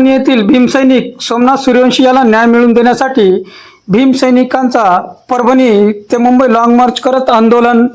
परभणी येथील भीमसैनिक सोमनाथ सूर्यवंशी याला न्याय मिळवून देण्यासाठी भीमसैनिकांचा परभणी ते मुंबई लाँग मार्च करत आंदोलन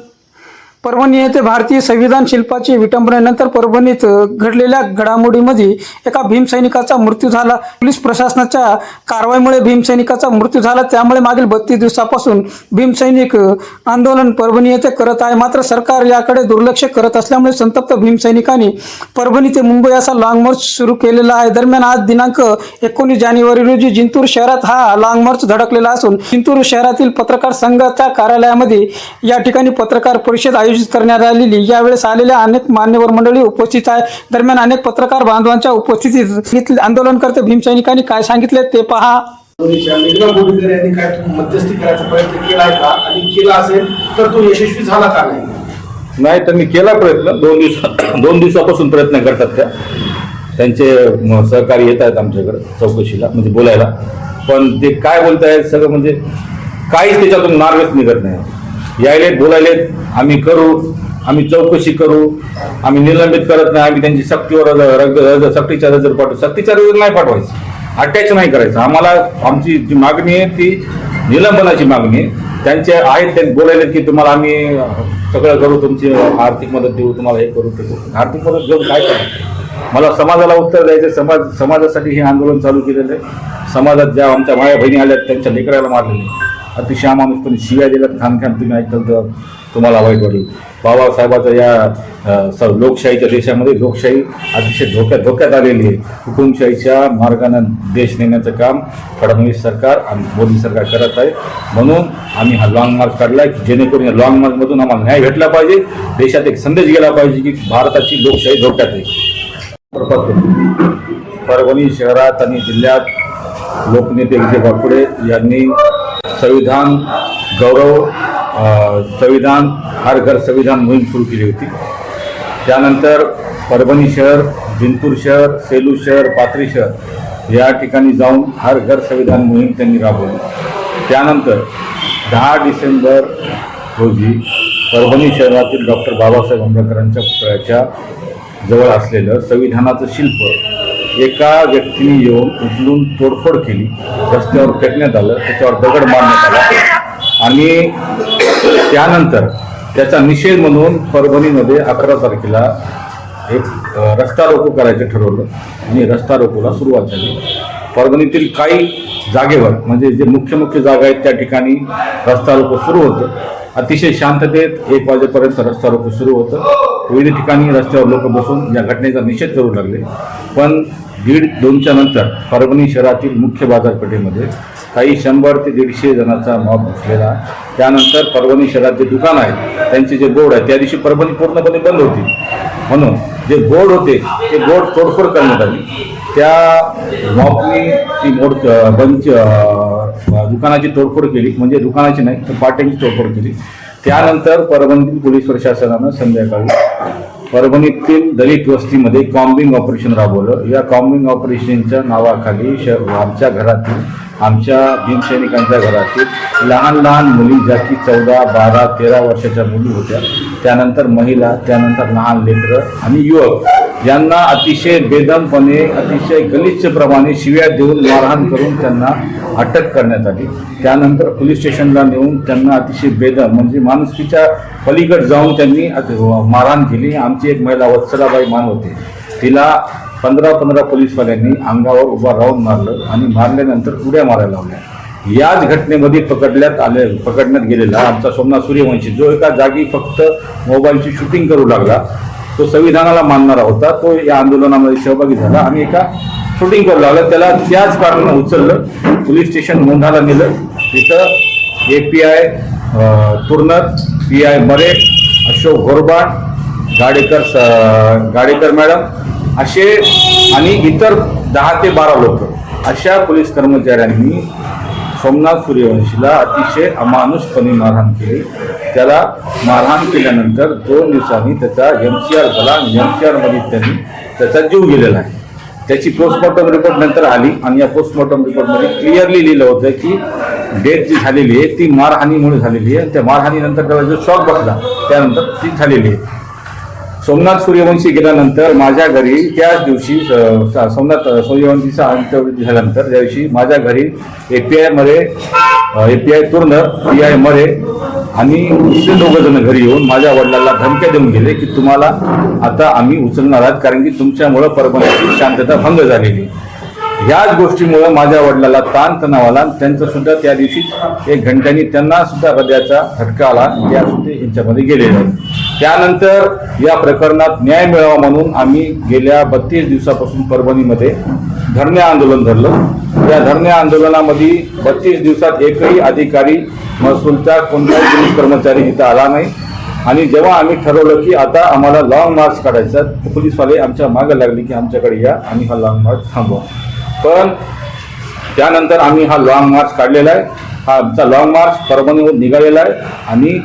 परभणी येथे भारतीय संविधान शिल्पाची विटंबनेनंतर परभणीत घडलेल्या घडामोडीमध्ये एका भीमसैनिकाचा मृत्यू झाला. पोलीस प्रशासनाच्या कारवाईमुळे भीमसैनिकाचा मृत्यू झाला. त्यामुळे मागील बत्तीस दिवसापासून भीमसैनिक आंदोलन परभणी येथे करत आहे. मात्र सरकार याकडे दुर्लक्ष करत असल्यामुळे संतप्त भीमसैनिकांनी परभणी ते मुंबई असा लाँग मार्च सुरू केलेला आहे. दरम्यान आज दिनांक एकोणीस जानेवारी रोजी जिंतूर शहरात हा लाँग मार्च धडकलेला असून जिंतूर शहरातील पत्रकार संघाच्या कार्यालयामध्ये या ठिकाणी पत्रकार परिषद आयोजित करण्यात आलेली यावेळेस आलेल्या अनेक मान्यवर मंडळी उपस्थित आहे दरम्यान अनेक पत्रकार बांधवांच्या उपस्थितीत आंदोलनकर्ते भीमसैनिकांनी काय सांगितले ते पहा. धोनीच्या मेघना बोर्डीकर यांनी काय मध्यस्थी करायचा प्रयत्न केलाय का? आणि केला असेल तर तो यशस्वी झाला का नाही? नाही त्यांनी केला प्रयत्न. दोन दिवस दोन दिवसापासून प्रयत्न करतात त्या. त्यांचे म, सहकारी येत आहेत आमच्याकडे चौकशीला म्हणजे बोलायला. पण ते काय बोलतायत सगळं म्हणजे काहीच त्याच्यातून मार्गच निघत नाही. यायलेत बोलायलेत. आम्ही करू आम्ही चौकशी करू. आम्ही निलंबित करत नाही. आम्ही त्यांची सक्तीवर रग- सक्तीच्या रजर पाठवू. सक्तीच्या रजर नाही पाठवायचं. अटॅच नाही करायचं. आम्हाला आमची जी मागणी आहे ती निलंबनाची मागणी आहे. त्यांचे आहेत ते बोलायले की तुम्हाला आम्ही सगळं करू तुमची आर्थिक मदत देऊ तुम्हाला हे करू ते करू. आर्थिक मदत घेऊन काय करा मला समाजाला उत्तर द्यायचं समाज समाजासाठी हे आंदोलन चालू केलेलं आहे. समाजात ज्या आमच्या माया बहिणी आल्या त्यांच्या लेकराला मारलेले अतिशय माणूसपणे शिव्या दिल्यात खान खान तुम्ही ऐकलं तर तुम्हाला वाईट वाटेल. बाबासाहेबाच्या या स- लोकशाहीच्या देशामध्ये लोकशाही अतिशय धोक्यात धोक्यात आलेली आहे. हुकुमशाहीच्या मार्गाने देश नेण्याचं काम फडणवीस सरकार आणि मोदी सरकार करत आहे. म्हणून आम्ही हा लॉंग मार्च काढला आहे जेणेकरून या लॉंग मार्चमधून आम्हाला न्याय भेटला पाहिजे. देशात एक संदेश गेला पाहिजे की भारताची लोकशाही धोक्यात आहे. परभणी शहरात आणि जिल्ह्यात लोकनेते विजय बापुडे यांनी संविधान गौरव संविधान हर घर संविधान मोहीम सुरू केली होती. त्यानंतर परभणी शहर जिंतूर शहर सेलू शहर पाथरी शहर या ठिकाणी जाऊन हर घर संविधान मोहीम त्यांनी राबवली. त्यानंतर दहा डिसेंबर रोजी परभणी शहरातील डॉक्टर बाबासाहेब आंबेडकरांच्या पुतळ्याच्या जवळ असलेलं संविधानाचं शिल्प एका व्यक्तीने येऊन उचलून तोडफोड केली. रस्त्यावर फेकण्यात आलं त्याच्यावर दगड मारण्यात आला. आणि त्यानंतर त्याचा निषेध म्हणून परभणीमध्ये अकरा तारखेला एक रस्ता रोको करायचं ठरवलं. आणि रस्ता रोकोला सुरुवात झाली. परभणीतील काही जागेवर म्हणजे जे मुख्य मुख्य जागा आहेत त्या ठिकाणी रस्ता रोको सुरू होतं. अतिशय शांततेत एक वाजेपर्यंत रस्ता रोको सुरू होतं. विविध ठिकाणी रस्त्यावर लोक बसून या घटनेचा निषेध करू लागले. पण दीड दोनच्या नंतर परभणी शहरातील मुख्य बाजारपेठेमध्ये काही शंभर ते दीडशे जणांचा मॉब बसलेला त्यानंतर परभणी शहरात जे दुकान आहेत त्यांचे जे बोर्ड आहे त्या दिवशी परभणी पूर्णपणे बंद होती. म्हणून जे बोर्ड होते ते बोर्ड तोडफोड करण्यात आली. त्या मॉबनी ती मोड बंच दुकानाची तोडफोड केली. म्हणजे दुकानाची नाही तर पाट्यांची तोडफोड केली. त्यानंतर परभणीतील पोलीस प्रशासनानं संध्याकाळी परभणीतील दलित वस्तीमध्ये कॉम्बिंग ऑपरेशन राबवलं. या कॉम्बिंग ऑपरेशनच्या नावाखाली श आमच्या घरातील आमच्या भीमसैनिकांच्या घरातील लहान लहान मुली ज्या की चौदा बारा तेरा वर्षाच्या मुली होत्या त्यानंतर महिला त्यानंतर लहान लेकरं आणि युवक यांना अतिशय बेदमपणे अतिशय गलिच्छप्रमाणे शिव्या देऊन मारहाण करून त्यांना अटक करण्यात आली. त्यानंतर पोलीस स्टेशनला नेऊन त्यांना अतिशय बेदम म्हणजे माणुसकीच्या पलीकड जाऊन त्यांनी मारहाण केली. आमची एक महिला वत्सलाबाई मान होते. तिला पंधरा पंधरा पोलीसवाल्यांनी अंगावर उभा राहून मारलं आणि मारल्यानंतर उड्या मारायला लावल्या. याच घटनेमध्ये पकडण्यात आले पकडण्यात गेलेला आमचा सोमनाथ सूर्यवंशी जो एका जागी फक्त मोबाईलची शूटिंग करू लागला. तो संविधानाला मानणारा होता. तो या आंदोलनामध्ये सहभागी झाला आणि एका शूटिंग करू लागला. त्याला त्याच कारणानं उचललं. पोलीस स्टेशन मोंढाला नेलं. तिथं ए पी आय तुर्नर पी आय मरे अशोक घोरबाड गाडेकर स- गाडेकर मॅडम असे आणि इतर दहा ते बारा लोक अशा पोलीस कर्मचाऱ्यांनी सोमनाथ सूर्यवंशीला अतिशय अमानुषपणे मारहाण केली. त्याला मारहाण केल्यानंतर दोन दिवसांनी त्याचा एम सी आर झाला एम सी आरमध्ये त्यांनी त्याचा जीव गेलेला आहे. त्याची पोस्टमॉर्टम रिपोर्ट नंतर आली आणि या पोस्टमॉर्टम रिपोर्टमध्ये क्लिअरली लिहिलं होतं की डेथ जी झालेली आहे ती मारहाणीमुळे झालेली आहे. त्या मारहाणीनंतर त्याला जो शॉक बसला त्यानंतर ती झालेली आहे. सोमनाथ सूर्यवंशी गेल्यानंतर माझ्या घरी त्याच दिवशी सोमनाथ सूर्यवंशीचा अंत्यविधी झाल्यानंतर त्या दिवशी माझ्या घरी ए पी आयमध्ये ए पी आय मरे आणि दुसरे दोघ जण घरी येऊन माझ्या वडिलांना धमक्या देऊन गेले की तुम्हाला आता आम्ही उचलणार आहात कारण की तुमच्यामुळं परभणीची शांतता भंग झालेली ह्याच गोष्टीमुळं माझ्या वडिलाला ताण तणाव आला त्यांचं सुद्धा त्या दिवशीच एक घंट्यानी त्यांना सुद्धा हृदयाचा झटका आला. त्या यांच्यामध्ये गेलेले आहे. त्यानंतर या प्रकरणात न्याय मिळावा म्हणून आम्ही गेल्या बत्तीस दिवसापासून परभणीमध्ये धरणे आंदोलन धरलं. या धरणे आंदोलनामध्ये बत्तीस दिवसात एकही अधिकारी महसूलचा कोणताही पोलीस कर्मचारी इथं आला नाही. आणि जेव्हा आम्ही ठरवलं की आता आम्हाला लॉंग मार्च काढायचा पोलीसवाले आमच्या मागे लागले की आमच्याकडे या आणि हा लॉंग मार्च थांबवा. पण त्यानंतर आम्ही हा लॉंग मार्च काढलेला आहे. हा आमचा लॉंग मार्च परभणीहून निघालेला आहे. आणि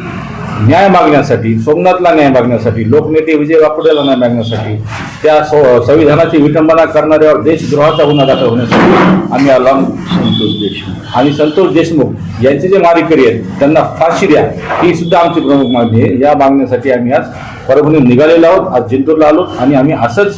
न्याय मागण्यासाठी सोमनाथला न्याय मागण्यासाठी लोकनेते विजय वाकुडेला न्याय मागण्यासाठी त्या सो- संविधानाची विटंबना करणाऱ्यावर देशद्रोहाचा गुन्हा दाखल होण्यासाठी आम्ही आलो संतोष देशमुख. आणि संतोष देशमुख यांचे जे मारेकरी आहेत त्यांना फाशी द्या. ही सुद्धा आमची प्रमुख मागणी आहे. या मागण्यासाठी आम्ही आज परभणी निघालेलो आहोत आज जिंतूरला आलो आणि आम्ही असंच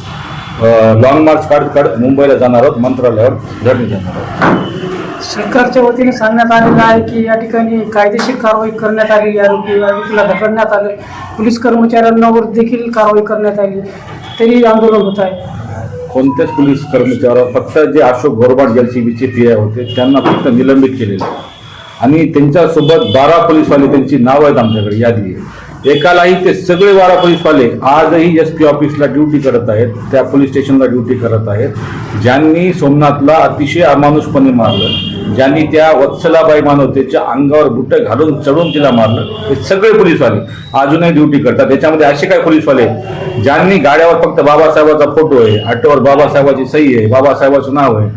लॉंग मार्च काढत काढत मुंबईला जाणार आहोत मंत्रालयावर धरणे जाणार आहोत. सरकारच्या वतीने सांगण्यात आलेलं आहे की या ठिकाणी कायदेशीर कारवाई करण्यात आली आरोपी आरोपीला ढकलण्यात आले. पोलीस कर्मचाऱ्यांवर देखील कारवाई करण्यात आली. तरी आंदोलन होत आहे. कोणत्याच पोलीस कर्मचाऱ्यावर फक्त जे अशोक घोरबाड जलसीबीचे पी आय होते त्यांना फक्त निलंबित केलेले. आणि त्यांच्यासोबत बारा पोलीसवाले त्यांची नाव आहेत आमच्याकडे यादी आहे. एकालाही ते सगळे बारा पोलीसवाले आजही एस पी ऑफिसला ड्युटी करत आहेत त्या पोलीस स्टेशनला ड्युटी करत आहेत. ज्यांनी सोमनाथला अतिशय अमानुषपणे मारलं ज्यांनी त्या वत्सलाबाई मानवतेच्या अंगावर बुटं घालून चढून तिला मारलं हे सगळे पोलीसवाले अजूनही ड्युटी करतात. त्याच्यामध्ये असे काय पोलीसवाले ज्यांनी गाड्यावर फक्त बाबासाहेबाचा फोटो आहे ऑटोवर बाबासाहेबाची सही आहे बाबासाहेबाचं नाव आहे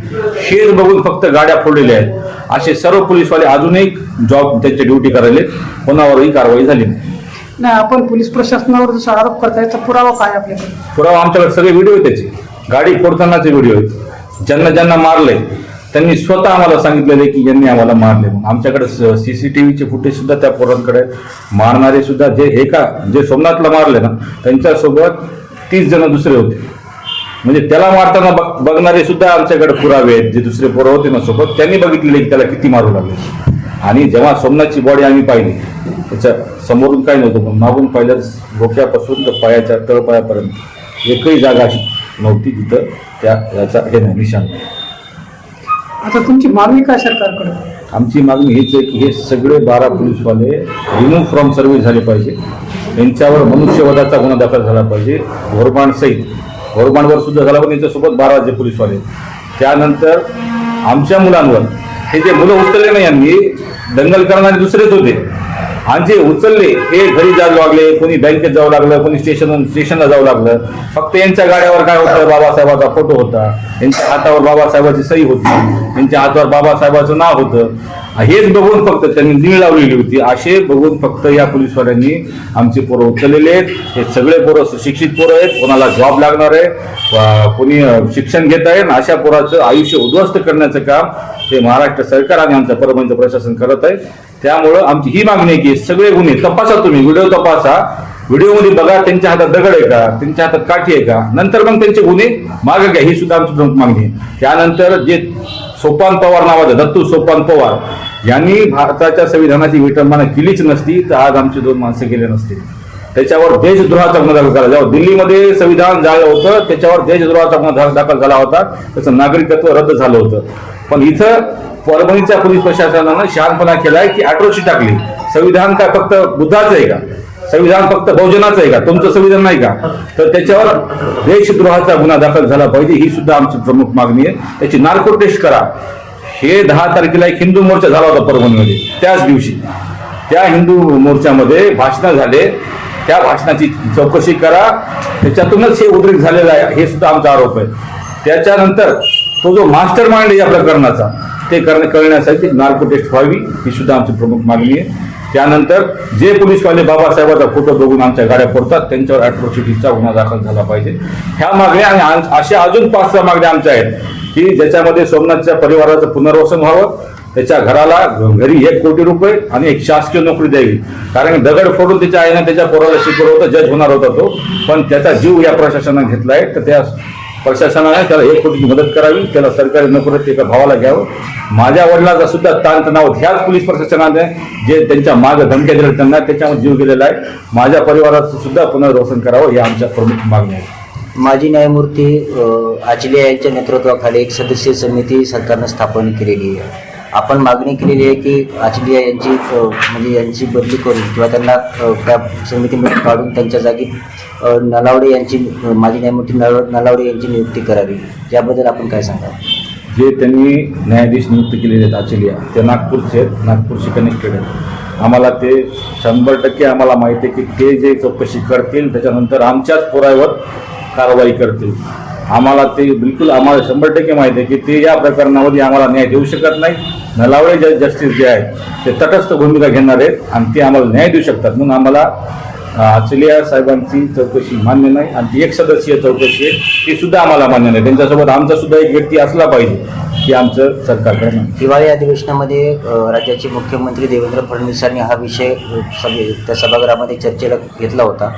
हेच बघून फक्त गाड्या फोडलेल्या आहेत. असे सर्व पोलीसवाले अजूनही जॉब त्यांची ड्युटी करायले कोणावरही कारवाई झाली नाही. नाही आपण पोलीस प्रशासनावर जसा आरोप करताय तर पुरावा काय आपल्याकडे? पुरावा आमच्याकडे सगळे व्हिडिओ आहेत त्याचे. गाडी फोडतानाचे व्हिडिओ आहेत. ज्यांना ज्यांना मारले त्यांनी स्वतः आम्हाला सांगितलेले की यांनी आम्हाला मारले म्हणून. आमच्याकडे व्हीचे फुटेज सुद्धा त्या पोरांकडे मारणारे सुद्धा जे एका जे सोमनाथला मारले ना त्यांच्यासोबत तीस जण दुसरे होते. म्हणजे त्याला मारताना बघ बघणारे सुद्धा आमच्याकडे पुरावे आहेत. जे दुसरे पोरं होते ना सोबत त्यांनी बघितलेले की त्याला किती मारू लागले. आणि जेव्हा सोमनाथची बॉडी आम्ही पाहिली त्याच्या समोरून काही नव्हतं पण मागून पाहिल्यास डोक्यापासून तर पायाच्या तळपायापर्यंत एकही जागा अशी नव्हती तिथं. त्या याचा हे नाही निशाण नाही. आता तुमची मागणी काय सरकारकडे? आमची मागणी हीच आहे की हे सगळे बारा पोलीसवाले रिमूव्ह फ्रॉम सर्व्हिस झाले पाहिजे. यांच्यावर मनुष्यवधाचा गुन्हा दाखल झाला पाहिजे. घोरबाण सहित. घोरबाणवर सुद्धा झाला पण यांच्यासोबत बारा जे पोलीसवाले त्यानंतर आमच्या मुलांवर हे जे मुलं उचलले नाही यांनी दंगल करणारे दुसरेच होते. आणि जे उचलले हे घरी जाऊ लागले कोणी बँकेत जाऊ लागलं कोणी स्टेशन स्टेशनला जाऊ लागलं. फक्त यांच्या गाड्यावर काय होतं? बाबासाहेबाचा फोटो होता. यांच्या हातावर बाबासाहेबाची सही होती. यांच्या हातावर बाबासाहेबाचं नाव होतं. हेच बघून फक्त त्यांनी नीळ लावलेली होती. असे बघून फक्त या पोलीसवाल्यांनी आमचे पोरं उचललेले आहेत. हे सगळे पोरं सुशिक्षित पोरं आहेत. कोणाला जॉब लागणार आहे कोणी शिक्षण घेत आहे आणि अशा पोराचं आयुष्य उद्ध्वस्त करण्याचं काम हे महाराष्ट्र सरकार आणि आमचं परभणीचं प्रशासन करत आहे. त्यामुळं आमची ही मागणी आहे की सगळे गुन्हे तपासा तुम्ही. व्हिडिओ तपासा. व्हिडिओमध्ये बघा त्यांच्या हातात दगड आहे का? त्यांच्या हातात काठी आहे का? नंतर मग त्यांचे गुन्हे मागे घ्या. ही सुद्धा आमची प्रमुख मागणी आहे. त्यानंतर जे सोपान पवार नावाचं दत्तू सोपान पवार यांनी भारताच्या संविधानाची विटंबना केलीच नसती तर आज आमचे दोन माणसं गेले नसते त्याच्यावर देशद्रोहाचा गुन्हा दाखल झाला. जेव्हा दिल्लीमध्ये संविधान झालं होतं त्याच्यावर देशद्रोहाचा गुन्हा दाखल झाला होता त्याचं नागरिकत्व रद्द झालं होतं. पण इथं परभणीच्या पोलीस प्रशासनानं शहाणपणा केलाय की अट्रोशी टाकली. संविधान काय फक्त बुद्धाचं आहे का? संविधान फक्त बहुजनाचं आहे का? तुमचं संविधान नाही का? तर त्याच्यावर देशद्रोहाचा गुन्हा दाखल झाला पाहिजे ही सुद्धा आमची प्रमुख मागणी आहे. त्याची नार्को टेस्ट करा. हे दहा तारखेला एक हिंदू मोर्चा झाला होता परभणीमध्ये त्याच दिवशी. त्या हिंदू मोर्चामध्ये भाषणं झाले. त्या भाषणाची चौकशी करा. त्याच्यातूनच हे उद्रेक झालेला आहे हे सुद्धा आमचा आरोप आहे. त्याच्यानंतर तो जो मास्टर माइंड आहे या प्रकरणाचा ते करणे करण्यासाठी नार्को टेस्ट व्हावी ही सुद्धा आमची प्रमुख मागणी आहे. त्यानंतर जे पोलीसवाले बाबासाहेबाचा फोटो बघून आमच्या गाड्या फोडतात त्यांच्यावर अॅट्रॉसिटीचा गुन्हा दाखल झाला पाहिजे. ह्या मागण्या आणि अशा अजून पाच सहा मागण्या आमच्या आहेत की ज्याच्यामध्ये सोमनाथच्या परिवाराचं पुनर्वसन व्हावं त्याच्या घराला घरी एक कोटी रुपये आणि एक शासकीय नोकरी द्यावी. कारण दगड फोडून त्याच्या आईनं त्याच्या पोराला शिकवलं होतं जज होणार होता तो. पण त्याचा जीव या प्रशासनाने आहे तर त्या प्रशासनाने त्याला एक कोटीची मदत करावी त्याला सरकारी नोकरीत एका भावाला घ्यावं. माझ्या वडिलाचा सुद्धा ताणतणाव ह्याच पोलीस प्रशासनाने जे त्यांच्या माग धमक्या दिल्या त्यांना त्याच्यावर जीव गेलेला आहे. माझ्या परिवाराचं सुद्धा पुनर्वसन करावं ही आमच्या प्रमुख मागणी आहे माजी न्यायमूर्ती आचले यांच्या नेतृत्वाखाली एक सदस्यीय समिती सरकारनं स्थापन केलेली आहे. आपण मागणी केलेली आहे की आचलिया यांची म्हणजे यांची बदली करून किंवा त्यांना त्या समितीमध्ये काढून त्यांच्या जागी नलावडे यांची माजी न्यायमूर्ती नल नलावडे यांची नियुक्ती करावी. याबद्दल आपण काय सांगा जे त्यांनी न्यायाधीश नियुक्त केलेले आहेत आचलिया ते नागपूरचे आहेत नागपूरशी कनेक्टेड आहेत. आम्हाला ते शंभर टक्के आम्हाला माहिती आहे की ते जे चौकशी करतील त्याच्यानंतर आमच्याच पुराव्यावर कारवाई करतील. आम्हाला ते बिलकुल आम्हाला शंभर टक्के माहिती आहे की ते या प्रकरणामध्ये आम्हाला न्याय देऊ शकत नाही नलावडे ज जस्टिस जे आहेत ते तटस्थ भूमिका घेणार आहेत आणि ते आम्हाला न्याय देऊ शकतात. म्हणून आम्हाला आचलिया साहेबांची चौकशी मान्य नाही आणि ती एक सदस्यीय चौकशी आहे ती सुद्धा आम्हाला मान्य नाही. त्यांच्यासोबत आमचा सुद्धा एक व्यक्ती असला पाहिजे की आमचं सरकारकडे हिवाळी अधिवेशनामध्ये राज्याचे मुख्यमंत्री देवेंद्र फडणवीसांनी हा विषय सभे त्या सभागृहामध्ये चर्चेला घेतला होता.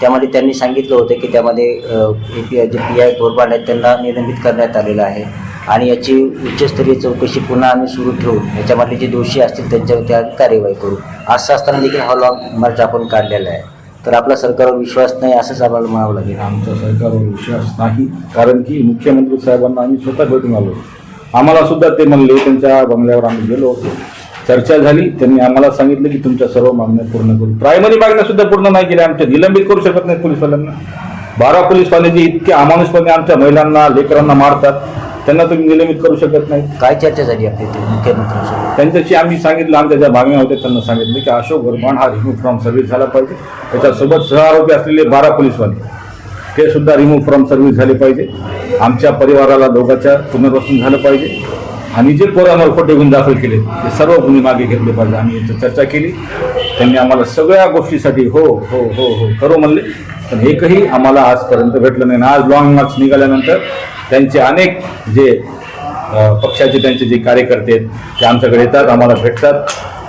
त्यामध्ये त्यांनी सांगितलं होतं की त्यामध्ये ए पी आय जे पी आय गोरबाड आहेत त्यांना निलंबित करण्यात आलेलं आहे. आणि याची उच्चस्तरीय चौकशी पुन्हा आम्ही सुरू ठेवून याच्यामध्ये जे दोषी असतील त्यांच्यावरती आम्ही कार्यवाही करू. असं असताना देखील हा लॉंग मार्च आपण काढलेला आहे. तर आपला सरकारवर विश्वास नाही असंच आम्हाला म्हणावं लागेल. आमचा सरकारवर विश्वास नाही कारण की मुख्यमंत्री साहेबांना आम्ही स्वतः भेटून आलो. आम्हाला सुद्धा ते म्हणले त्यांच्या बंगल्यावर आम्ही गेलो होतो. चर्चा झाली. त्यांनी आम्हाला सांगितलं की तुमच्या सर्व मागण्या पूर्ण करू. प्रायमरी मागण्या सुद्धा पूर्ण नाही केल्या. आमच्या निलंबित करू शकत नाही पोलीसवाल्यांना. बारा पोलीसवाले जे इतके अमानुषपणे आमच्या महिलांना लेकरांना मारतात त्यांना तुम्ही निलंबित करू शकत नाही. काय चर्चा झाली आपली इथे मुख्यमंत्र्यांसोबत त्यांच्याशी आम्ही सांगितलं आमच्या ज्या मागण्या होत्या त्यांना सांगितलं की अशोक गरबाण हा रिमूव्ह फ्रॉम सर्व्हिस झाला पाहिजे. त्याच्यासोबत सहआरोपी असलेले बारा पोलीसवाले. ते सुद्धा रिमूव्ह फ्रॉम सर्व्हिस झाले पाहिजे. आमच्या परिवाराला दोघांच्या पुनर्वसन झालं पाहिजे. आणि जे पोरांवर खोटे गुन्हे दाखल केले ते सर्व गुन्हे मागे घेतले पाहिजे. आम्ही याची चर्चा केली. त्यांनी आम्हाला सगळ्या गोष्टीसाठी हो हो हो हो करू म्हणले. पण एकही आम्हाला आजपर्यंत भेटलं नाही. आज लॉंग मार्च निघाल्यानंतर त्यांचे अनेक जे पक्षाचे त्यांचे जे कार्यकर्ते आहेत ते आमच्याकडे येतात आम्हाला भेटतात.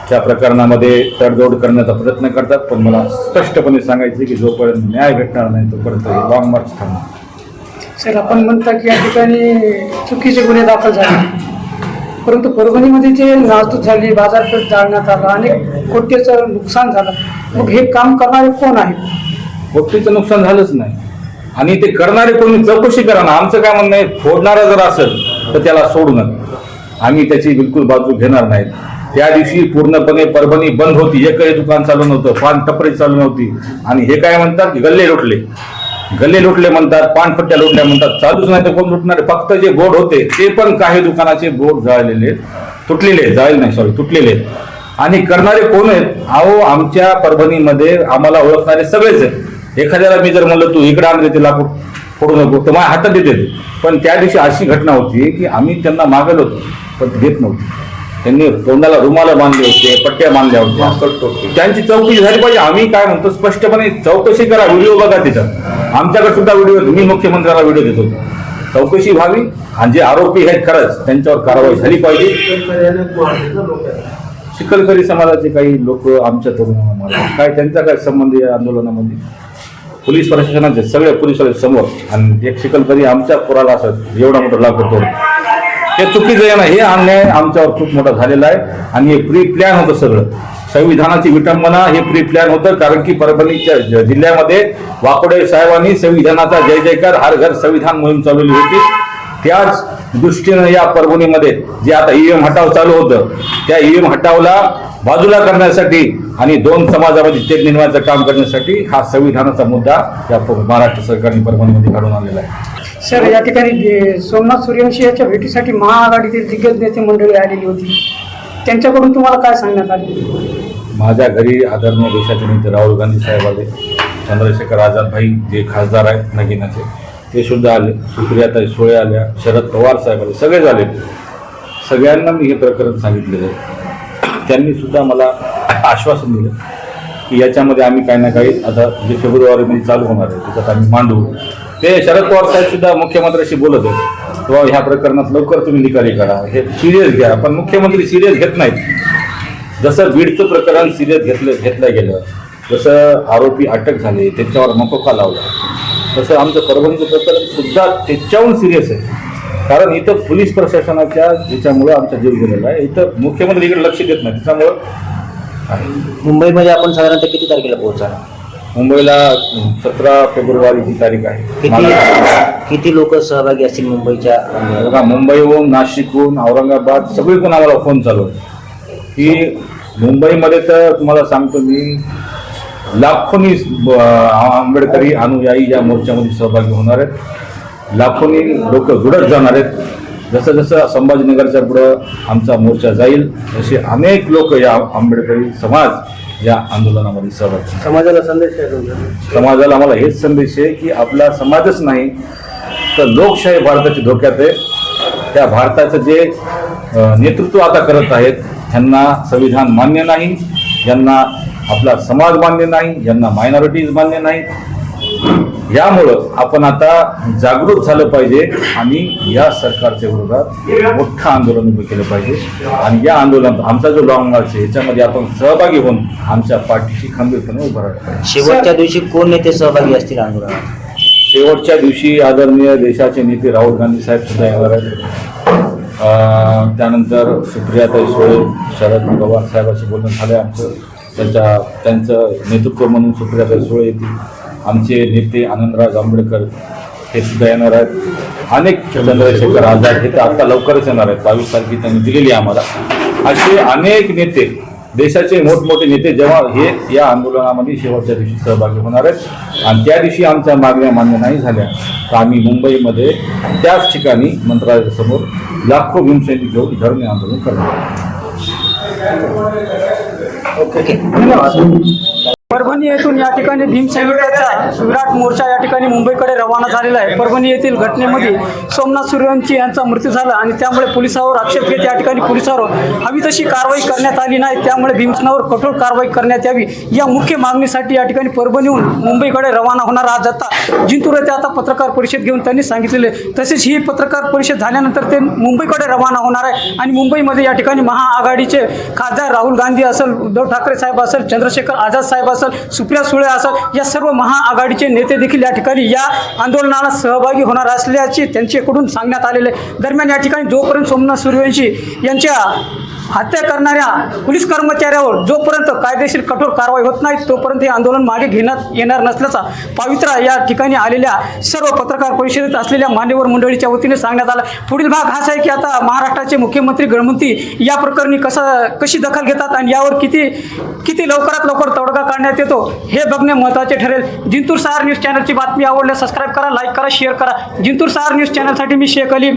त्या प्रकरणामध्ये तडजोड करण्याचा प्रयत्न करतात. पण मला स्पष्टपणे सांगायचे की जोपर्यंत न्याय भेटणार नाही तोपर्यंत लॉंग मार्च थांबणार. सर आपण म्हणता की या ठिकाणी चुकीचे गुन्हे दाखल झाले. परंतु परभणीमध्ये जे नाजूक झाली बाजारपेठ जाळण्यात आला अनेक कोटीचं नुकसान झालं. मग हे काम करणारे कोण आहेत? गोष्टीचं नुकसान झालंच नाही. आणि ते करणारे कोणी चौकशी करा ना. आमचं काय म्हणणं आहे फोडणारा जर असेल तर त्याला सोडू नका. आम्ही त्याची बिलकुल बाजू घेणार नाहीत त्या दिवशी पूर्णपणे परभणी बंद होती. एकही दुकान चालू नव्हतं. पान टपरी चालू नव्हती. आणि हे काय म्हणतात गल्ले लुटले. गल्ले लुटले म्हणतात पानपट्ट्या लुटल्या म्हणतात चालूच नाही तर कोण लुटणारे? फक्त जे बोर्ड होते ते पण काही दुकानाचे बोर्ड जळलेले. तुटलेले जळले नाही सॉरी तुटलेले. आणि करणारे कोण आहेत? अहो आमच्या परभणीमध्ये आम्हाला ओळखणारे सगळेच आहेत. एखाद्याला मी जर म्हणलं तू इकडे आणले ते लाकूड फोडू नको तर माझ्या हातात देते. पण त्या दिवशी अशी घटना होती की आम्ही त्यांना मागत होतो पण देत नव्हते. त्यांनी तोंडाला रुमाला बांधले होते पट्ट्या बांधल्या होत्या. त्यांची चौकशी झाली पाहिजे. आम्ही काय म्हणतो स्पष्टपणे चौकशी करा व्हिडिओ बघा त्याच्यात आमच्याकडे सुद्धा व्हिडिओ मी मुख्यमंत्र्याला व्हिडिओ देत होतो. चौकशी व्हावी आणि जे आरोपी आहेत खरंच त्यांच्यावर कारवाई झाली पाहिजे. चिखलकरी समाजाचे काही लोक आमच्या तरुणांना काय त्यांचा काय संबंध या आंदोलनामध्ये? पोलीस प्रशासनाचे सगळे पोलीस समोर आणि एक चिखलकरी आमच्या पुराला असत एवढा मोठा लाभ करतो हे चुकीचं आहे ना हे अन्याय आमच्यावर खूप मोठा झालेला आहे आणि हे प्री प्लॅन होतं सगळं. संविधानाची विटंबना हे प्री प्लॅन होतं कारण की परभणीच्या जिल्ह्यामध्ये वाकोडे साहेबांनी संविधानाचा जय जयकार हर घर संविधान मोहीम चालवली होती. त्याच दृष्टीनं या परभणीमध्ये जे आता ईएम हटाव चालू होतं त्या ईएम हटावला बाजूला करण्यासाठी आणि दोन समाजामध्ये तेढ निर्माणाचं काम करण्यासाठी हा संविधानाचा मुद्दा या महाराष्ट्र सरकारने परभणीमध्ये घडून आलेला आहे. सर या ठिकाणी सोमनाथ सूर्यवंशी याच्या भेटीसाठी महाआघाडीतील दिग्गज नेते मंडळी आलेली होती. त्यांच्याकडून तुम्हाला काय सांगण्यात आले? माझ्या घरी आदरणीय देशाचे नेते राहुल गांधी साहेब आले. चंद्रशेखर आझादभाई जे खासदार आहेत नगिनाचे ते सुद्धा आले. सुप्रियाताई सोळे आल्या शरद पवार साहेब आले सगळेच आले सगळ्यांना मी हे प्रकरण सांगितलेलं आहे. त्यांनी सुद्धा मला आश्वासन दिलं की याच्यामध्ये आम्ही काही ना काही आता जे फेब्रुवारीमध्ये चालू होणार आहे त्याच्यात आम्ही मांडू. ते शरद पवार साहेब सुद्धा मुख्यमंत्र्याशी बोलत होते किंवा ह्या प्रकरणात लवकर तुम्ही निकाली काढा. हे सिरियस घ्या. पण मुख्यमंत्री सिरियस घेत नाहीत. जसं बीडचं प्रकरण सिरियस घेतलं घेतलं गेलं जसं आरोपी अटक झाले त्याच्यावर मकोका लावला तसं आमचं परभणीचं प्रकरण सुद्धा त्याच्याहून सिरियस आहे. कारण इथं पोलीस प्रशासनाच्या याच्यामुळं आमचा जीव गेलेला आहे इथं मुख्यमंत्री इकडे लक्ष देत नाही. त्याच्यामुळं मुंबईमध्ये आपण साधारणतः किती तारखेला पोहोचणार? मुंबईला सतरा फेब्रुवारी ही तारीख आहे. किती किती लोक सहभागी असतील मुंबईच्या? बघा मुंबईहून नाशिकहून औरंगाबाद सगळीकडून आम्हाला फोन चालू आहे. की मुंबईमध्ये तर तुम्हाला सांगतो मी लाखोनी आंबेडकरी अनुयायी या मोर्चामध्ये सहभागी होणार आहेत. लाखोनी लोक जुडत जाणार आहेत. जसं जसं संभाजीनगरच्या पुढं आमचा मोर्चा जाईल तसे अनेक लोक या आंबेडकरी समाज या आंदोलनामध्ये सहभागी समाजाला संदेश आहे तुमचा? समाजाला आम्हाला हेच संदेश आहे की आपला समाजच नाही तर लोकशाही भारताची धोक्यात आहे. त्या भारताचं जे नेतृत्व आता करत आहेत ह्यांना संविधान मान्य नाही यांना आपला समाज मान्य नाही यांना मायनॉरिटीज मान्य नाहीत यामुळं आपण आता जागृत झालं पाहिजे आणि या सरकारच्या विरोधात मोठं आंदोलन उभं केलं पाहिजे. आणि या आंदोलनात आमचा जो लॉंग मार्च आहे याच्यामध्ये आपण सहभागी होऊन आमच्या पाठीशी खंबीरपणे उभं राहिलं पाहिजे. शेवटच्या दिवशी कोण नेते सहभागी असतील आंदोलनात? शेवटच्या दिवशी आदरणीय देशाचे नेते राहुल गांधी साहेब सुद्धा येणार आहेत. त्यानंतर सुप्रियाताई सुळे शरद पवार साहेबांशी बोलणं झालं आमचं. त्यांच्या त्यांचं नेतृत्व म्हणून सुप्रियाताई सुळे येतील. आमचे नेते आनंदराज आंबेडकर हे सुद्धा येणार आहेत. अनेक चंद्रशेखर आझाद हे तर आता लवकरच येणार आहेत. बावीस तारखे त्यांनी दिलेली आहे आम्हाला. असे अनेक नेते देशाचे मोठमोठे नेते जेव्हा हे या आंदोलनामध्ये शेवटच्या दिवशी सहभागी होणार आहेत आणि त्या दिवशी आमच्या मागण्या मान्य नाही झाल्या तर आम्ही मुंबईमध्ये त्याच ठिकाणी मंत्रालयासमोर लाखो भीमसैनिक घेऊन धरणे आंदोलन करणार. ओके. परभणी येथून या ठिकाणी भीमसैनिकाचा विराट मोर्चा या ठिकाणी मुंबईकडे रवाना झालेला आहे. परभणी येथील घटनेमध्ये सोमनाथ सूर्यवंशी यांचा मृत्यू झाला आणि त्यामुळे पोलिसावर आक्षेप घेत या ठिकाणी पोलिसावर हवी तशी कारवाई करण्यात आली नाही. त्यामुळे भीमसेनावर कठोर कारवाई करण्यात यावी या मुख्य मागणीसाठी या ठिकाणी परभणीहून मुंबईकडे रवाना होणार आज आता. जिंतूर येथे आता पत्रकार परिषद घेऊन त्यांनी सांगितलेले तसेच ही पत्रकार परिषद झाल्यानंतर ते मुंबईकडे रवाना होणार आहे आणि मुंबईमध्ये या ठिकाणी महाआघाडीचे खासदार राहुल गांधी असेल उद्धव ठाकरे साहेब असेल चंद्रशेखर आझाद साहेब असेल सुप्रिया सुळे असत या सर्व महाआघाडीचे नेते देखील या ठिकाणी या आंदोलनाला सहभागी होणार असल्याचे त्यांच्याकडून सांगण्यात आलेले दरम्यान या ठिकाणी जोपर्यंत सोमनाथ सूर्यवंशी यांच्या हत्या करणाऱ्या पोलीस कर्मचाऱ्यावर जोपर्यंत कायदेशीर कठोर कारवाई होत नाही तोपर्यंत हे आंदोलन मागे घेण्यात येणार नसल्याचा पवित्रा या ठिकाणी आलेल्या सर्व पत्रकार परिषदेत असलेल्या मान्यवर मंडळीच्या वतीने सांगण्यात आला. पुढील भाग हाच आहे की आता महाराष्ट्राचे मुख्यमंत्री गृहमंत्री या प्रकरणी कसा कशी दखल घेतात आणि यावर किती किती लवकरात लवकर तोडगा काढण्यात येतो हे बघणे महत्त्वाचे ठरेल. जिंतूर सहार न्यूज चॅनलची बातमी आवडल्यास सबस्क्राईब करा लाईक करा शेअर करा. जिंतूर सहार न्यूज चॅनलसाठी मी शेख अली.